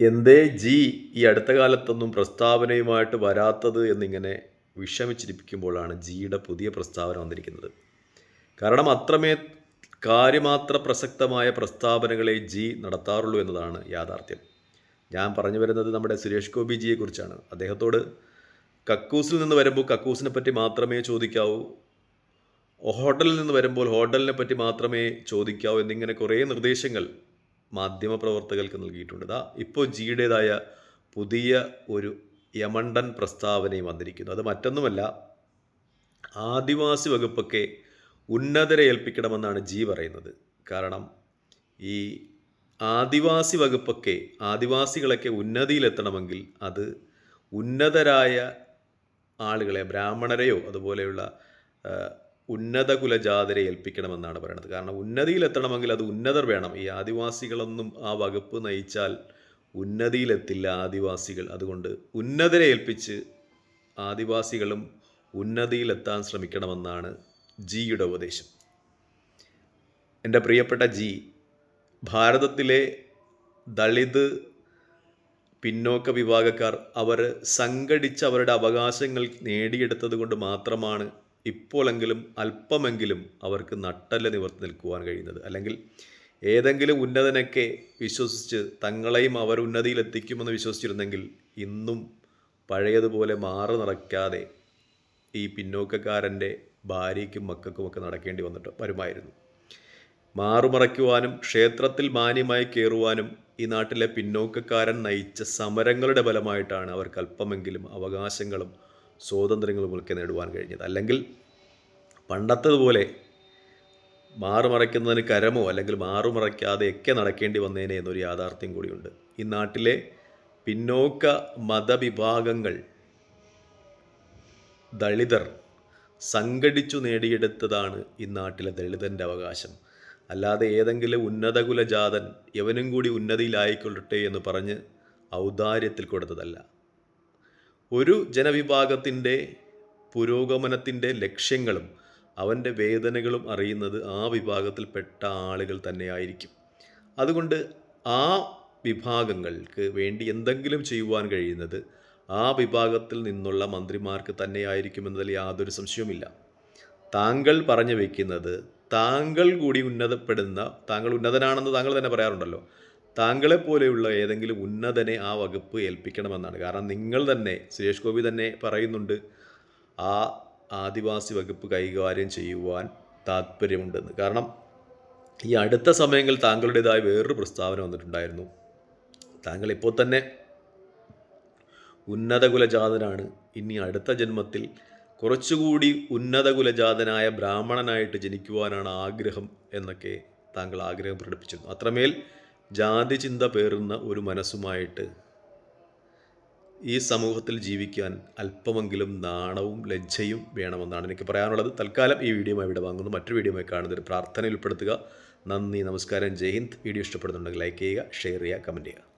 എന്തേ ജി ഈ അടുത്ത കാലത്തൊന്നും പ്രസ്താവനയുമായിട്ട് വരാത്തത് എന്നിങ്ങനെ വിഷമിച്ചിരിപ്പിക്കുമ്പോഴാണ് ജിയുടെ പുതിയ പ്രസ്താവന വന്നിരിക്കുന്നത്. കാരണം അത്രമേ കാര്യമാത്ര പ്രസക്തമായ പ്രസ്താവനകളെ ജി നടത്താറുള്ളൂ എന്നതാണ് യാഥാർത്ഥ്യം. ഞാൻ പറഞ്ഞു വരുന്നത് നമ്മുടെ സുരേഷ് ഗോപി ജിയെക്കുറിച്ചാണ് അദ്ദേഹത്തോട് കക്കൂസിൽ നിന്ന് വരുമ്പോൾ കക്കൂസിനെ പറ്റി മാത്രമേ ചോദിക്കാവൂ ഹോട്ടലിൽ നിന്ന് വരുമ്പോൾ ഹോട്ടലിനെ പറ്റി മാത്രമേ ചോദിക്കാവൂ എന്നിങ്ങനെ കുറേ നിർദ്ദേശങ്ങൾ മാധ്യമപ്രവർത്തകർക്ക് നൽകിയിട്ടുണ്ട്. ഇതാ ഇപ്പോൾ ജിയുടേതായ പുതിയ ഒരു യമണ്ടൻ പ്രസ്താവനയും വന്നിരിക്കുന്നു. അത് മറ്റൊന്നുമല്ല ആദിവാസി വകുപ്പൊക്കെ ഉന്നതരെ ഏൽപ്പിക്കണമെന്നാണ് ജി പറയുന്നത്. കാരണം ഈ ആദിവാസി വകുപ്പൊക്കെ ആദിവാസികളൊക്കെ ഉന്നതിയിലെത്തണമെങ്കിൽ അത് ഉന്നതരായ ആളുകളെ ബ്രാഹ്മണരെയോ അതുപോലെയുള്ള ഉന്നത കുലജാതരെ ഏൽപ്പിക്കണമെന്നാണ് പറയുന്നത് കാരണം ഉന്നതിയിലെത്തണമെങ്കിൽ അത് ഉന്നതർ വേണം. ഈ ആദിവാസികളൊന്നും ആ വകുപ്പ് നയിച്ചാൽ ഉന്നതിയിലെത്തില്ല ആദിവാസികൾ. അതുകൊണ്ട് ഉന്നതരെ ഏൽപ്പിച്ച് ആദിവാസികളും ഉന്നതിയിലെത്താൻ ശ്രമിക്കണമെന്നാണ് ജിയുടെ ഉപദേശം. എന്റെ പ്രിയപ്പെട്ട ജി ഭാരതത്തിലെ ദളിത് പിന്നോക്ക വിഭാഗക്കാർ അവർ സംഘടിച്ച് അവരുടെ അവകാശങ്ങൾ നേടിയെടുത്തത് കൊണ്ട് മാത്രമാണ് ഇപ്പോഴെങ്കിലും അല്പമെങ്കിലും അവർക്ക് നട്ടല്ല നിവർത്തി നിൽക്കുവാൻ കഴിയുന്നത്. അല്ലെങ്കിൽ ഏതെങ്കിലും ഉന്നതനൊക്കെ വിശ്വസിച്ച് തങ്ങളെയും അവർ ഉന്നതിയിലെത്തിക്കുമെന്ന് വിശ്വസിച്ചിരുന്നെങ്കിൽ ഇന്നും പഴയതുപോലെ മാറി നടക്കാതെ ഈ പിന്നോക്കക്കാരന്റെ ഭാര്യയ്ക്കും മക്കൾക്കുമൊക്കെ നടക്കേണ്ടി വന്നിട്ട് വരുമായിരുന്നു. മാറുമറയ്ക്കുവാനും ക്ഷേത്രത്തിൽ മാന്യമായി കയറുവാനും ഈ നാട്ടിലെ പിന്നോക്കക്കാരൻ നയിച്ച സമരങ്ങളുടെ ഫലമായിട്ടാണ് അവർക്ക് അല്പമെങ്കിലും അവകാശങ്ങളും സ്വാതന്ത്ര്യങ്ങളും ഒക്കെ നേടുവാൻ കഴിഞ്ഞത്. അല്ലെങ്കിൽ പണ്ടത്തതുപോലെ മാറുമറയ്ക്കുന്നതിന് കരമോ അല്ലെങ്കിൽ മാറുമറയ്ക്കാതെയൊക്കെ നടക്കേണ്ടി വന്നേനെ എന്നൊരു യാഥാർത്ഥ്യം കൂടിയുണ്ട്. ഈ നാട്ടിലെ പിന്നോക്ക മതവിഭാഗങ്ങൾ ദളിതർ സംഘടിച്ചു നേടിയെടുത്തതാണ് ഈ നാട്ടിലെ ദളിതന്റെ അവകാശം. അല്ലാതെ ഏതെങ്കിലും ഉന്നതകുലജാതൻ എവനും കൂടി ഉന്നതിയിലായിക്കൊള്ളട്ടെ എന്ന് പറഞ്ഞ് ഔദാര്യത്തിൽ കൊടുത്തതല്ല. ഒരു ജനവിഭാഗത്തിന്റെ പുരോഗമനത്തിന്റെ ലക്ഷ്യങ്ങളും അവന്റെ വേദനകളും അറിയുന്നത് ആ വിഭാഗത്തിൽപ്പെട്ട ആളുകൾ തന്നെയായിരിക്കും. അതുകൊണ്ട് ആ വിഭാഗങ്ങൾക്ക് വേണ്ടി എന്തെങ്കിലും ചെയ്യുവാൻ കഴിയുന്നത് ആ വിഭാഗത്തിൽ നിന്നുള്ള മന്ത്രിമാർക്ക് തന്നെയായിരിക്കുമെന്നതിൽ യാതൊരു സംശയവുമില്ല. താങ്കൾ പറഞ്ഞു വയ്ക്കുന്നത് താങ്കൾ കൂടി ഉന്നതപ്പെടുന്ന താങ്കൾ ഉന്നതനാണെന്ന് താങ്കൾ തന്നെ പറയാറുണ്ടല്ലോ. താങ്കളെ പോലെയുള്ള ഏതെങ്കിലും ഉന്നതനെ ആ വകുപ്പ് ഏൽപ്പിക്കണമെന്നാണ്. കാരണം നിങ്ങൾ തന്നെ സുരേഷ് ഗോപി തന്നെ പറയുന്നുണ്ട് ആ ആദിവാസി വകുപ്പ് കൈകാര്യം ചെയ്യുവാൻ താല്പര്യമുണ്ടെന്ന് കാരണം ഈ അടുത്ത സമയങ്ങളിൽ താങ്കളുടേതായ വേറൊരു പ്രസ്താവന വന്നിട്ടുണ്ടായിരുന്നു. താങ്കൾ ഇപ്പോൾ തന്നെ ഉന്നത കുലജാതനാണ് ഇനി അടുത്ത ജന്മത്തിൽ കുറച്ചുകൂടി ഉന്നത കുലജാതനായ ബ്രാഹ്മണനായിട്ട് ജനിക്കുവാനാണ് ആഗ്രഹം എന്നൊക്കെ താങ്കൾ ആഗ്രഹം പ്രകടിപ്പിച്ചിരുന്നു. അത്രമേൽ ജാതി ചിന്ത പേറുന്ന ഒരു മനസ്സുമായിട്ട് ഈ സമൂഹത്തിൽ ജീവിക്കാൻ അല്പമെങ്കിലും നാണവും ലജ്ജയും വേണമെന്നാണ് എനിക്ക് പറയാനുള്ളത്. തൽക്കാലം ഈ വീഡിയോ ഇവിടെ വാങ്ങുന്നു. മറ്റൊരു വീഡിയോ കാണുന്നത് ഒരു പ്രാർത്ഥനയിൽ ഉൾപ്പെടുത്തുക. നന്ദി നമസ്കാരം. ജയ് ഹിന്ദ്. വീഡിയോ ഇഷ്ടപ്പെടുന്നുണ്ടെങ്കിൽ ലൈക്ക് ചെയ്യുക ഷെയർ ചെയ്യുക കമന്റ് ചെയ്യുക.